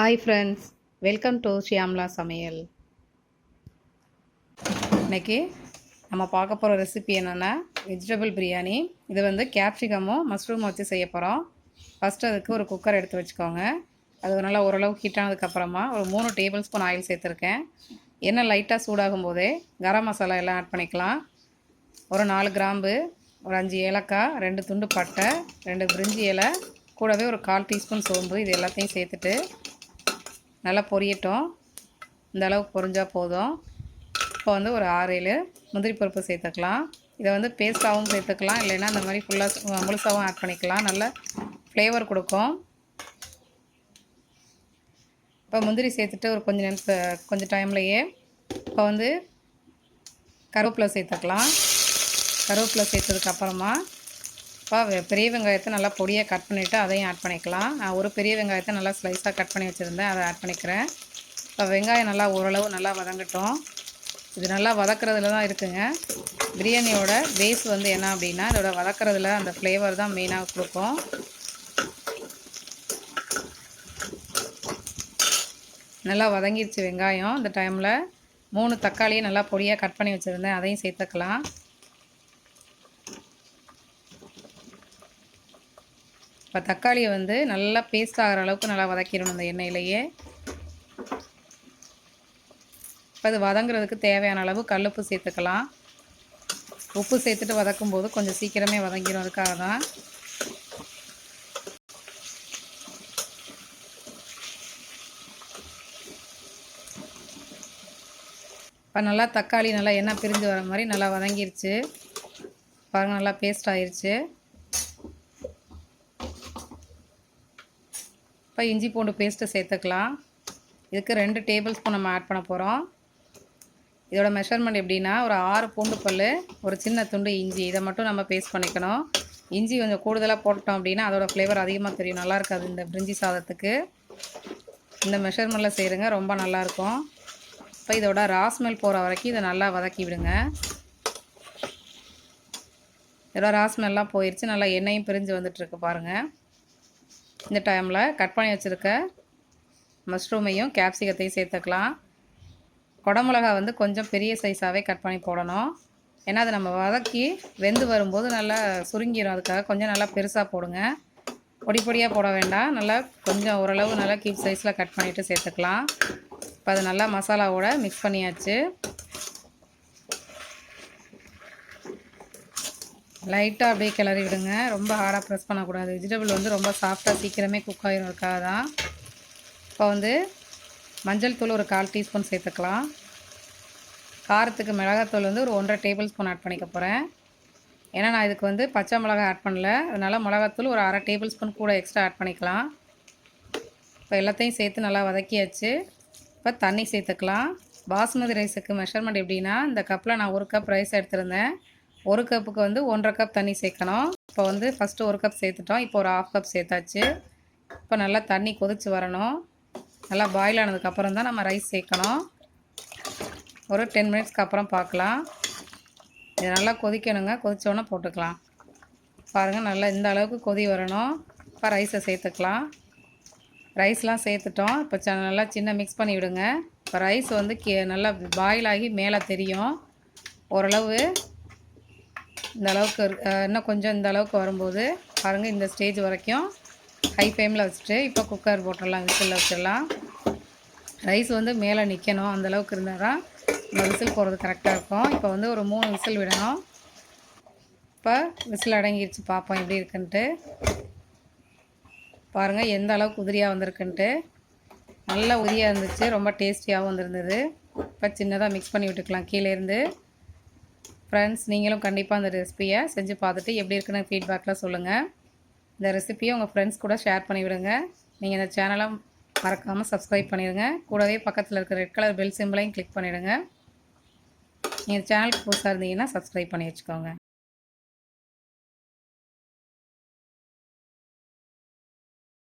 Hi friends welcome to Shyamala சமையல் இன்னைக்கு நம்ம பார்க்க போகிற ரெசிபி என்னென்னா வெஜிடபிள் பிரியாணி இது வந்து கேப்சிகமும் மஷ்ரூம் வச்சு செய்ய போகிறோம் ஃபஸ்ட்டு அதுக்கு ஒரு குக்கர் எடுத்து வச்சுக்கோங்க. அது நல்லா ஓரளவு ஹீட் ஆனதுக்கப்புறமா ஒரு மூணு டேபிள் ஸ்பூன் ஆயில் சேர்த்துருக்கேன். எண்ணெய் லைட்டாக சூடாகும் போதே கரம் மசாலா எல்லாம் ஆட் பண்ணிக்கலாம். ஒரு நாலு கிராம்பு ஒரு அஞ்சு ஏலக்காய் ரெண்டு துண்டு பட்டை ரெண்டு பிரிஞ்சி இலை கூடவே ஒரு கால் டீஸ்பூன் சோம்பு இது எல்லாத்தையும் சேர்த்துட்டு நல்லா பொரியட்டும். இந்த அளவுக்கு பொரிஞ்சால் போதும். இப்போ வந்து ஒரு ஆறு ஏழு முந்திரி பருப்பு சேர்த்துக்கலாம். இதை வந்து பேஸ்ட்டாகவும் சேர்த்துக்கலாம். இல்லைன்னா இந்த மாதிரி ஃபுல்லாக முழுசாகவும் ஆட் பண்ணிக்கலாம். நல்ல ஃப்ளேவர் கொடுக்கும். இப்போ முந்திரி சேர்த்துட்டு ஒரு கொஞ்சம் நேரம் கொஞ்சம் டைம்லையே இப்போ வந்து கருவேப்பிலை சேர்த்துக்கலாம். கருவேப்பிலை சேர்த்ததுக்கப்புறமா இப்போ பெரிய வெங்காயத்தை நல்லா பொடியாக கட் பண்ணிவிட்டு அதையும் ஆட் பண்ணிக்கலாம். நான் ஒரு பெரிய வெங்காயத்தை நல்லா ஸ்லைஸாக கட் பண்ணி வச்சுருந்தேன். அதை ஆட் பண்ணிக்கிறேன். இப்போ வெங்காயம் நல்லா ஓரளவு நல்லா வதங்கட்டும். இது நல்லா வதக்கிறதுல தான் இருக்குங்க. பிரியாணியோட பேஸ் வந்து என்ன அப்படின்னா இதோட வதக்கிறதுல அந்த ஃப்ளேவர் தான் மெயினாக கொடுக்கும். நல்லா வதங்கிடுச்சு வெங்காயம். இந்த டைமில் மூணு தக்காளியை நல்லா பொடியாக கட் பண்ணி வச்சுருந்தேன். அதையும் சேர்த்துக்கலாம். இப்போ தக்காளியை வந்து நல்லா பேஸ்ட் ஆகிற அளவுக்கு நல்லா வதக்கிடணும் இந்த எண்ணெயிலேயே. இப்போ அது வதங்குறதுக்கு தேவையான அளவு கல்லுப்பு சேர்த்துக்கலாம். உப்பு சேர்த்துட்டு வதக்கும் போது கொஞ்சம் சீக்கிரமே வதங்கிடும் அதுக்காக தான். இப்போ நல்லா தக்காளி நல்லா எண்ணெய் பிரிஞ்சு வர மாதிரி நல்லா வதங்கிருச்சு. பாருங்கள் நல்லா பேஸ்ட் ஆயிடுச்சு இப்போ இஞ்சி பூண்டு பேஸ்ட்டு சேர்த்துக்கலாம். இதுக்கு ரெண்டு டேபிள் ஸ்பூன் நம்ம ஆட் பண்ண போகிறோம் இதோட மெஷர்மெண்ட் எப்படின்னா ஒரு ஆறு பூண்டு பல் ஒரு சின்ன துண்டு இஞ்சி. இதை மட்டும் நம்ம பேஸ்ட் பண்ணிக்கணும். இஞ்சி கொஞ்சம் கூடுதலாக போட்டோம் அப்படின்னா அதோட ஃப்ளேவர் அதிகமாக தெரியும். நல்லா இருக்காது இந்த பிரிஞ்சி சாதத்துக்கு. இந்த மெஷர்மெண்ட்டில் செய்கிறங்க ரொம்ப நல்லாயிருக்கும் இப்போ இதோட ராஸ்மெல் போகிற வரைக்கும் இதை நல்லா வதக்கி விடுங்க. இதோட ராஸ்மெல்லாம் போயிடுச்சு நல்லா எண்ணெயும் பிரிஞ்சு வந்துட்டுருக்கு பாருங்கள் இந்த டைமில் கட் பண்ணி வச்சுருக்க மஷ்ரூமையும் கேப்சிகத்தையும் சேர்த்துக்கலாம். குடமிளகா வந்து கொஞ்சம் பெரிய சைஸாகவே கட் பண்ணி போடணும். ஏன்னா அதை நம்ம வதக்கி வெந்து வரும்போது நல்லா சுருங்கிடும் அதுக்காக கொஞ்சம் நல்லா பெருசாக போடுங்க. பொடி பொடியாக போட வேண்டாம். நல்லா கொஞ்சம் ஓரளவு நல்லா கீப் சைஸில் கட் பண்ணிவிட்டு சேர்த்துக்கலாம். இப்போ அது நல்லா மசாலாவோட மிக்ஸ் பண்ணியாச்சு. லைட்டாக அப்படியே கிளறி விடுங்க. ரொம்ப ஹார்டாக ப்ரெஸ் பண்ணக்கூடாது. வெஜிடபிள் வந்து ரொம்ப சாஃப்டாக சீக்கிரமே குக் ஆகிரும் இருக்காக தான் இப்போ வந்து மஞ்சள் தூள் ஒரு கால் டீஸ்பூன் சேர்த்துக்கலாம். காரத்துக்கு மிளகாத்தூள் வந்து ஒரு ஒன்றரை டேபிள் ஸ்பூன் ஆட் பண்ணிக்க போகிறேன் ஏன்னா நான் இதுக்கு வந்து பச்சை மிளகா ஆட் பண்ணல. அதனால் மிளகாத்தூள் ஒரு அரை டேபிள் ஸ்பூன் கூட எக்ஸ்ட்ரா ஆட் பண்ணிக்கலாம். இப்போ எல்லாத்தையும் சேர்த்து நல்லா வதக்கியாச்சு. இப்போ தண்ணி சேர்த்துக்கலாம். பாஸ்மதி ரைஸுக்கு மெஷர்மெண்ட் எப்படின்னா இந்த கப்பில் நான் ஒரு கப் ரைஸ் எடுத்திருந்தேன். ஒரு கப்புக்கு வந்து ஒன்றரை கப் தண்ணி சேர்க்கணும். இப்போ வந்து ஃபஸ்ட்டு ஒரு கப் சேர்த்துட்டோம். இப்போ ஒரு ஆஃப் கப் சேர்த்தாச்சு. இப்போ நல்லா தண்ணி கொதித்து வரணும். நல்லா பாயில் ஆனதுக்கப்புறம் தான் நம்ம ரைஸ் சேர்க்கணும். ஒரு டென் மினிட்ஸ்க்கு அப்புறம் பார்க்கலாம். இது நல்லா கொதிக்கணுங்க. கொதித்தோன்னே போட்டுக்கலாம். பாருங்கள் நல்லா இந்த அளவுக்கு கொதி வரணும். இப்போ ரைஸை சேர்த்துக்கலாம். ரைஸ்லாம் சேர்த்துட்டோம். இப்போ ச நல்லா சின்ன மிக்ஸ் பண்ணி விடுங்க. இப்போ ரைஸ் வந்து கே நல்லா பாயில் ஆகி மேலே தெரியும். ஓரளவு இந்த அளவுக்கு இன்னும் கொஞ்சம் இந்த அளவுக்கு வரும்போது பாருங்கள் இந்த ஸ்டேஜ் வரைக்கும் ஹை ஃப்ளேமில் வச்சுட்டு இப்போ குக்கர் போட்டுடலாம் விசிலில் வச்சிடலாம். ரைஸ் வந்து மேலே நிற்கணும் அந்தளவுக்கு இருந்தால் தான் இந்த விசில் போகிறது கரெக்டாக இருக்கும். இப்போ வந்து ஒரு மூணு விசில் விடணும். இப்போ விசில் அடங்கிடுச்சு பார்ப்போம் எப்படி இருக்குன்ட்டு. பாருங்கள் எந்த அளவுக்கு உதிரியாக வந்திருக்குன்ட்டு. நல்லா உதிரியாக இருந்துச்சு ரொம்ப டேஸ்டியாகவும் வந்துருந்தது. இப்போ சின்னதாக மிக்ஸ் பண்ணி விட்டுக்கலாம் கீழேருந்து ஃப்ரெண்ட்ஸ் நீங்களும் கண்டிப்பாக அந்த ரெசிப்பியை செஞ்சு பார்த்துட்டு எப்படி இருக்குன்னு ஃபீட்பேக்கில் சொல்லுங்கள் இந்த ரெசிப்பியை உங்கள் ஃப்ரெண்ட்ஸ் கூட ஷேர் பண்ணிவிடுங்க. நீங்கள் இந்த சேனலை மறக்காமல் சப்ஸ்கிரைப் பண்ணிடுங்க. கூடவே பக்கத்தில் இருக்கிற ரெட் கலர் பெல் சிம்பிளையும் கிளிக் பண்ணிவிடுங்க நீங்கள் சேனலுக்கு புதுசாக இருந்தீங்கன்னா சப்ஸ்கிரைப் பண்ணி வச்சுக்கோங்க.